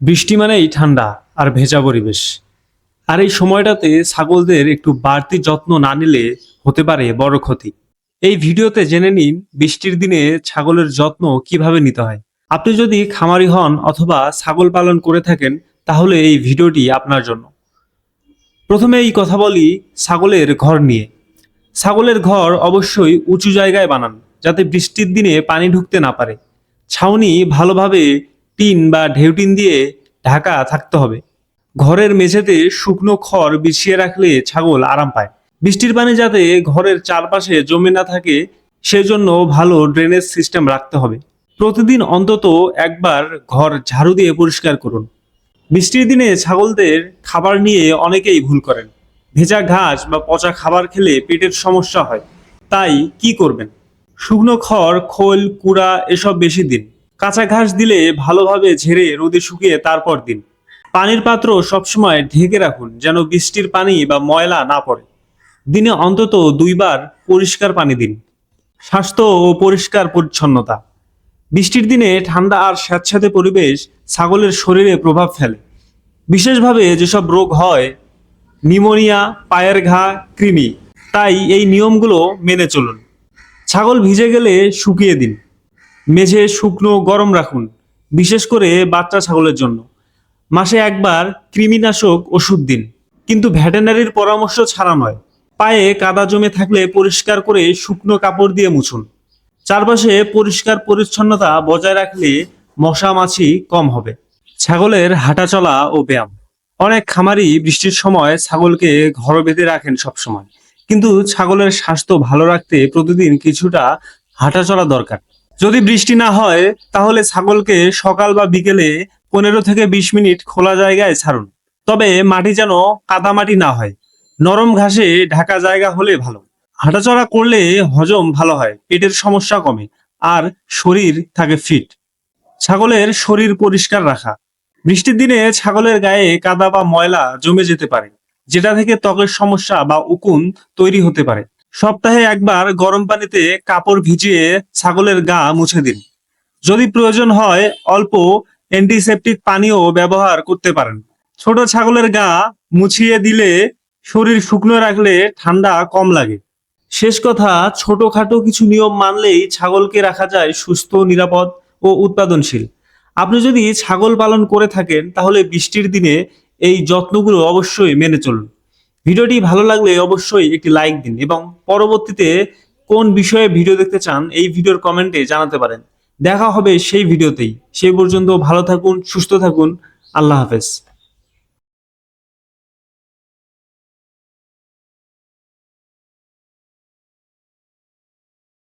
বৃষ্টি মানেই ঠান্ডা আর ভেজা পরিবেশ। আর এই সময়টাতে ছাগলদের একটু বাড়তি যত্ন না নিলে হতে পারে বড় ক্ষতি। এই ভিডিওতে জেনে নিন বৃষ্টির দিনে ছাগলের যত্ন কীভাবে নিতে হয়। আপনি যদি খামারি হন অথবা ছাগল পালন করে থাকেন, তাহলে এই ভিডিওটি আপনার জন্য। প্রথমে এই কথা বলি ছাগলের ঘর নিয়ে। ছাগলের ঘর অবশ্যই উঁচু জায়গায় বানান, যাতে বৃষ্টির দিনে পানি ঢুকতে না পারে। ছাউনি ভালোভাবে টিন বা ঢেউটিন দিয়ে ঢাকা থাকতে হবে। ঘরের মেঝেতে শুকনো খড় বিছিয়ে রাখলে ছাগল আরাম পায়। বৃষ্টির পানি যাতে ঘরের চারপাশে জমে না থাকে, সেজন্য ভালো ড্রেনেজ সিস্টেম রাখতে হবে। প্রতিদিন অন্তত একবার ঘর ঝাড়ু দিয়ে পরিষ্কার করুন। বৃষ্টির দিনে ছাগলদের খাবার নিয়ে অনেকেই ভুল করেন। ভেজা ঘাস বা পচা খাবার খেলে পেটের সমস্যা হয়। তাই কি করবেন? শুকনো খড়, খোল, কুড়া এসব বেশি দিন। কাঁচা ঘাস দিলে ভালোভাবে ঝেড়ে রোদে শুকিয়ে তারপর দিন। পানির পাত্র সবসময় ঢেকে রাখুন যেন বৃষ্টির পানি বা ময়লা না পড়ে। দিনে অন্তত দুইবার পরিষ্কার পানি দিন। স্বাস্থ্য ও পরিষ্কার পরিচ্ছন্নতা। বৃষ্টির দিনে ঠান্ডা আর স্যাঁতস্যাঁতে পরিবেশ ছাগলের শরীরে প্রভাব ফেলে। বিশেষভাবে যেসব রোগ হয়, নিমোনিয়া, পায়ের ঘা, কৃমি, তাই এই নিয়মগুলো মেনে চলুন। ছাগল ভিজে গেলে শুকিয়ে দিন। মেঝে শুকনো গরম রাখুন, বিশেষ করে বাচ্চা ছাগলের জন্য। মাসে একবার কৃমিনাশক ওষুধ দিন, কিন্তু ভেটেনারির পরামর্শ ছাড়া নয়। পায়ে কাদা জমে থাকলে পরিষ্কার করে শুকনো কাপড় দিয়ে মুছুন। চারপাশে পরিষ্কার পরিচ্ছন্নতা বজায় রাখলে মশা মাছি কম হবে। ছাগলের হাঁটাচলা ও ব্যায়াম। অনেক খামারি বৃষ্টির সময় ছাগলকে ঘর বেঁধে রাখেন সবসময়। কিন্তু ছাগলের স্বাস্থ্য ভালো রাখতে প্রতিদিন কিছুটা হাঁটাচলা দরকার। যদি বৃষ্টি না হয়, তাহলে ছাগলকে সকাল বা বিকেলে পনেরো থেকে বিশ মিনিট খোলা জায়গায় ছাড়ুন। তবে মাটি যেন কাদামাটি না হয়। নরম ঘাসে ঢাকা জায়গা হলে ভালো। হাঁটাচড়া করলে হজম ভালো হয়, পেটের সমস্যা কমে, আর শরীর থাকে ফিট। ছাগলের শরীর পরিষ্কার রাখা। বৃষ্টির দিনে ছাগলের গায়ে কাদা বা ময়লা জমে যেতে পারে, যেটা থেকে ত্বকের সমস্যা বা উকুন তৈরি হতে পারে। সপ্তাহে একবার গরম পানিতে কাপড় ভিজিয়ে ছাগলের গা মুছে দিন। যদি প্রয়োজন হয়, অল্প অ্যান্টিসেপটিক পানীয় ব্যবহার করতে পারেন। ছোট ছাগলের গা মুছিয়ে দিলে শরীর শুকনো রাখলে ঠান্ডা কম লাগে। শেষ কথা, ছোটখাটো কিছু নিয়ম মানলেই ছাগলকে রাখা যায় সুস্থ, নিরাপদ ও উৎপাদনশীল। আপনি যদি ছাগল পালন করে থাকেন, তাহলে বৃষ্টির দিনে এই যত্নগুলো অবশ্যই মেনে চলুন। ভিডিওটি ভালো লাগলে অবশ্যই একটি লাইক দিন এবং পরবর্তীতে কোন বিষয়ে ভিডিও দেখতে চান এই ভিডিওর কমেন্টে জানাতে পারেন। দেখা হবে সেই ভিডিওতেই। সেই পর্যন্ত ভালো থাকুন, সুস্থ থাকুন। আল্লাহ হাফেজ।